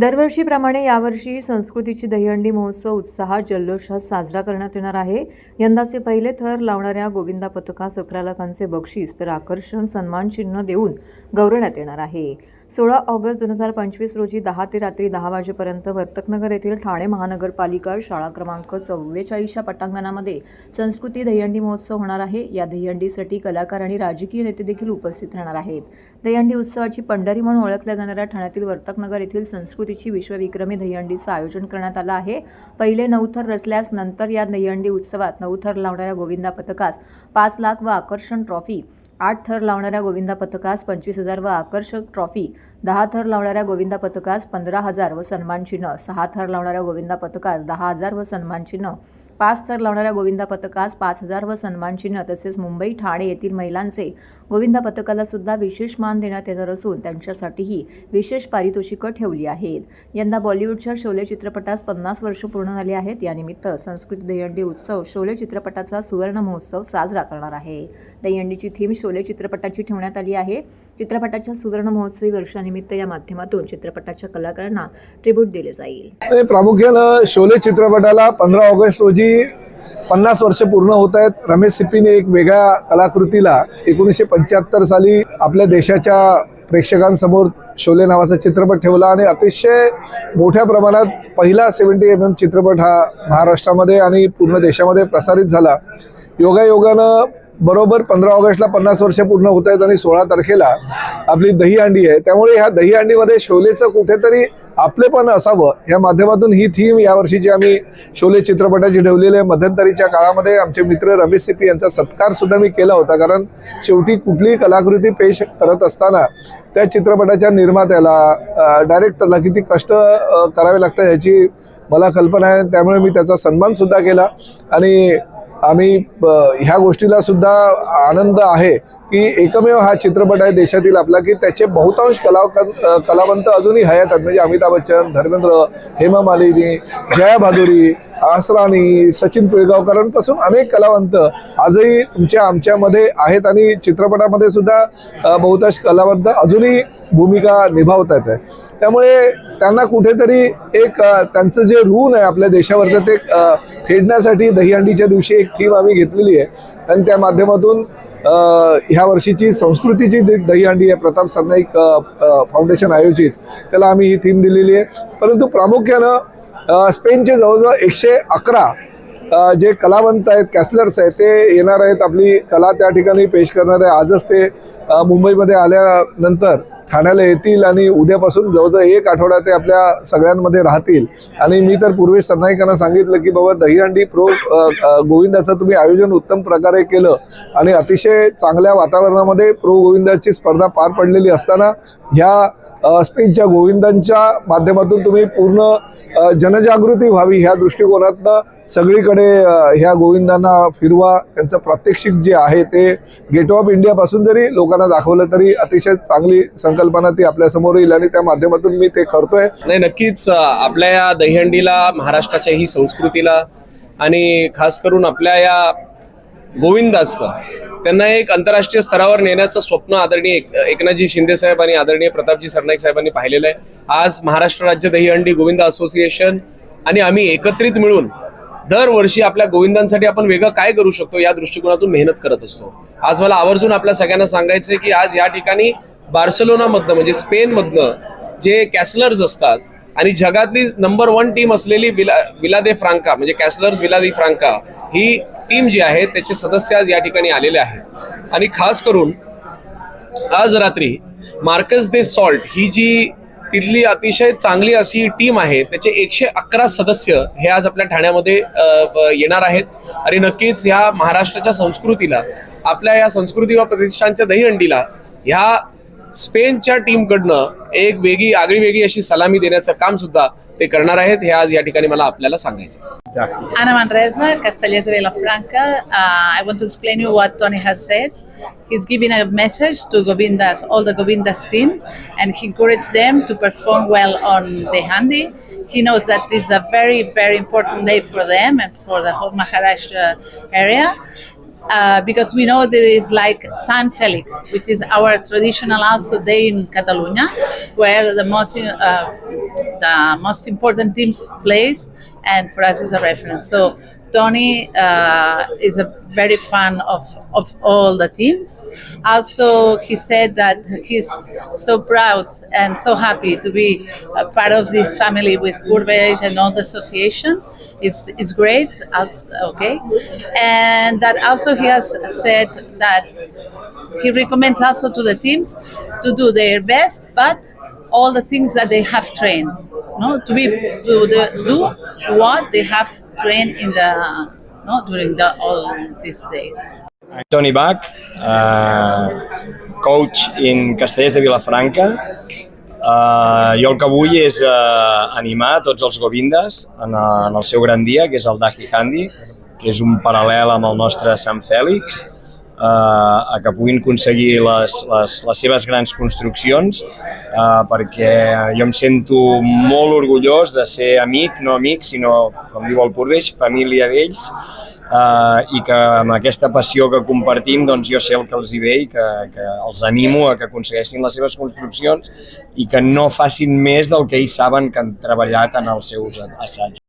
दरवर्षीप्रमाणे यावर्षी संस्कृतीची दहीहंडी महोत्सव उत्साहात जल्लोषात साजरा करण्यात येणार आहे. यंदाचे पहिले थर लावणाऱ्या गोविंदा पथकास अकरा लाखांचे बक्षीस तर आकर्षण सन्मान चिन्ह देऊन गौरवण्यात येणार आहे. सोळा ऑगस्ट दोन हजार पंचवीस रोजी दहा ते रात्री दहा वाजेपर्यंत वर्तकनगर येथील ठाणे महानगरपालिका शाळा क्रमांक चव्वेचाळीसच्या पटांगणामध्ये संस्कृती दहीहंडी महोत्सव होणार आहे. या दहीहंडीसाठी कलाकार आणि राजकीय नेते देखील उपस्थित राहणार आहेत. दहीहंडी उत्सवाची पंढरी म्हणून ओळखल्या जाणाऱ्या ठाण्यातील वर्तकनगर येथील संस्कृतीची विश्वविक्रमी दहीहंडीचं आयोजन करण्यात आलं आहे. पहिले नऊ थर रचल्यास नंतर या दहीहंडी उत्सवात नऊ थर लावणाऱ्या गोविंदा पथकास पाच लाख व आकर्षण ट्रॉफी आठ थर लावणाऱ्या गोविंदा पथकास पंचवीस हजार व आकर्षक ट्रॉफी दहा थर लावणाऱ्या गोविंदा पथकास पंधरा हजार व सन्मान चिन्ह सहा थर लावणाऱ्या गोविंदा पथकास दहा हजार व सन्मान चिन्ह पाच थर लावणाऱ्या गोविंदा पथकास पाच हजार व सन्मान चिन्ह तसेच मुंबई ठाणे येथील महिलांचे गोविंदा पथकाला सुद्धा विशेष मान देण्यात येणार असून त्यांच्यासाठीही विशेष पारितोषिकं ठेवली आहेत. यंदा बॉलिवूडच्या शोले चित्रपटास पन्नास वर्ष पूर्ण झाली आहेत. यानिमित्त संस्कृत दहीहंडी उत्सव शोले चित्रपटाचा सुवर्ण महोत्सव साजरा करणार आहे. दहीहंडीची थीम शोले चित्रपटाची ठेवण्यात आली आहे. चित्रपटाच्या सुवर्ण महोत्सवी वर्षानिमित्त या माध्यमातून चित्रपटाच्या कलाकारांना ट्रिब्यूट दिले जाईल. प्रामुख्यानं शोले चित्रपटाला पंधरा ऑगस्ट रोजी पन्नास वर्ष पूर्ण होत आहेत. रमेश सिप्पीने एक वेगळ्या कलाकृतीला एकोणीसशे पंच्याहत्तर साली आपल्या देशाच्या प्रेक्षकांसमोर शोले नावाचा चित्रपट ठेवला आणि अतिशय मोठ्या प्रमाणात पहिला सेवन्टी एम एम चित्रपट हा महाराष्ट्रामध्ये आणि पूर्ण देशामध्ये प्रसारित झाला. योगायोगानं बरोबर पंधरा ऑगस्टला पन्नास वर्ष पूर्ण होत आहेत आणि सोळा तारखेला आपली दहीहंडी आहे. त्यामुळे ह्या दहीहंडीमध्ये शोलेचं कुठेतरी आपलेपण असावं. या माध्यमातून ही थीम यावर्षीची आम्ही शोले चित्रपटाची ठेवलेली आहे. मध्यंतरीच्या काळामध्ये आमचे मित्र रमेश सिपी यांचा सत्कार सुद्धा मी केला होता. कारण शेवटी कुठलीही कलाकृती पेश करत असताना त्या चित्रपटाच्या निर्मात्याला डायरेक्टरला किती कष्ट करावे लागतात याची मला कल्पना आहे. त्यामुळे मी त्याचा सन्मान सुद्धा केला. आणि आम्ही ह्या गोष्टीला सुद्धा आनंद आहे. की एकमेव हा चित्रपट आहे देशातील आपला की त्याचे बहुतांश कला कलावंत अजूनही हयात आहेत. म्हणजे अमिताभ बच्चन धर्मेंद्र हेमा मालिनी जया भादुरी आसरानी सचिन पिळगावकरांपासून अनेक कलावंत आजही तुमच्या आमच्यामध्ये आहेत आणि चित्रपटामध्ये सुद्धा बहुतांश कलावंत अजूनही भूमिका निभावत आहेत. त्यामुळे त्यांना कुठेतरी एक त्यांचं जे ऋण आहे आपल्या देशावरचं ते फेडण्यासाठी दहीहंडीच्या दिवशी एक थीम आम्ही घेतलेली आहे. आणि त्या माध्यमातून ह्या वर्षीची संस्कृतीची दहीहंडी आहे. प्रताप सरनाईक फाउंडेशन आयोजित. त्याला आम्ही ही थीम दिलेली आहे. परंतु प्रामुख्यानं स्पेनचे जवळजवळ एकशे अकरा जे कलावंत आहेत कॅसलर्स आहेत ते येणार आहेत. आपली कला त्या ठिकाणी पेश करणार आहे. आजच ते मुंबईमध्ये आल्यानंतर. ठाण्याला येतील आणि उद्यापासून जवळजवळ एक आठवडा ते आपल्या सगळ्यांमध्ये राहतील. आणि मी तर पूर्वी सरनाईकांना सांगितलं की बाबा दहीहंडी प्रो गोविंदाचं तुम्ही आयोजन उत्तम प्रकारे केलं आणि अतिशय चांगल्या वातावरणामध्ये प्रो गोविंदाची स्पर्धा पार पडलेली असताना ह्या अ, स्पेनच्या गोविंदांच्या माध्यमातून तुम्ही पूर्ण जनजागृती व्हावी ह्या दृष्टिकोनातनं सगळीकडे ह्या गोविंदांना फिरवा. त्यांचं प्रात्यक्षिक जे आहे ते गेट ऑफ इंडियापासून जरी लोकांना दाखवलं तरी अतिशय चांगली संकल्पना ती आपल्यासमोर येईल आणि त्या माध्यमातून मी ते करतोय. नाही नक्कीच आपल्या या दहीहंडीला महाराष्ट्राच्या ही संस्कृतीला आणि खास करून आपल्या या गोविंदाचं त्यांना एक आंतरराष्ट्रीय स्तरावर नेण्याचं स्वप्न आदरणीय एक- एकनाथजी शिंदे साहेब आणि आदरणीय प्रतापजी सरनाईक साहेबांनी पाहिलेलं आहे. आज महाराष्ट्र राज्य दहीहंडी गोविंद असोसिएशन आणि आम्ही एकत्रित मिळून दरवर्षी आपल्या गोविंदांसाठी आपण वेगळं काय करू शकतो या दृष्टिकोनातून मेहनत करत असतो. आज मला आवर्जून आपल्या सगळ्यांना सांगायचं आहे की आज या ठिकाणी बार्सलोनामधनं म्हणजे स्पेनमधनं जे कॅसलर्स असतात आणि जगातली नंबर वन टीम असलेली विला विला दे फ्रांका म्हणजे कॅसलर्स विला दे फ्रांका ही टीम जी आहे त्याचे सदस्य आज या ठिकाणी आलेले आहेत. आणि खास करून आज रात्री मार्कस दे सॉल्ट ही जी तिथली अतिशय चांगली अशी टीम आहे त्याचे एकशे अकरा सदस्य हे आज आपल्या ठाण्यामध्ये येणार आहेत. आणि नक्कीच ह्या महाराष्ट्राच्या संस्कृतीला आपल्या या संस्कृती व प्रतिष्ठानच्या दहीहंडीला ह्या स्पेनच्या टीमकडनं एक वेगळी आगळी वेगळी अशी सलामी देण्याचं काम सुद्धा ते करणार आहेत हे आज या ठिकाणी मला आपल्याला सांगायचं Ana Manresa, Castellers de Vilafranca. Uh, I want to explain you what Tony has said. He's giving a message to Govindas, all the Govindas team, and he encouraged them to perform well on the handi. He knows that it's a very, very important day for them and for the whole Maharashtra area. uh, because we know there is like San Felix, which is our traditional also day in Catalonia, where the most uh, the most important teams plays, and for us is a reference. So Tony uh, is a very fan of, of all the teams. Also, he said that he's so proud and so happy to be a part of this family with Burbage and all the association. It's it's great. As, okay, and that also he has said that he recommends also to the teams to do their best, but all the things that they have trained, no, to be to the, do what they have trained in the no during the all these days. Tony Bach, uh, coach in Castellers de Vilafranca. Uh, jo el que vull és uh, animar tots els govindes en, en el seu gran dia, que és el Dahi Handi, que és un paral·lel amb el nostre Sant Fèlix, a que puguin aconseguir les, les, les seves grans construccions, uh, perquè jo em sento molt orgullós de ser amic, no amic, sinó, com diu el Purbeix, família d'ells, uh, i que amb aquesta passió que compartim doncs jo sé el que els hi ve i que, que els animo a que aconsegueixin les seves construccions i que no facin més del que ells saben que han treballat en els seus assajos.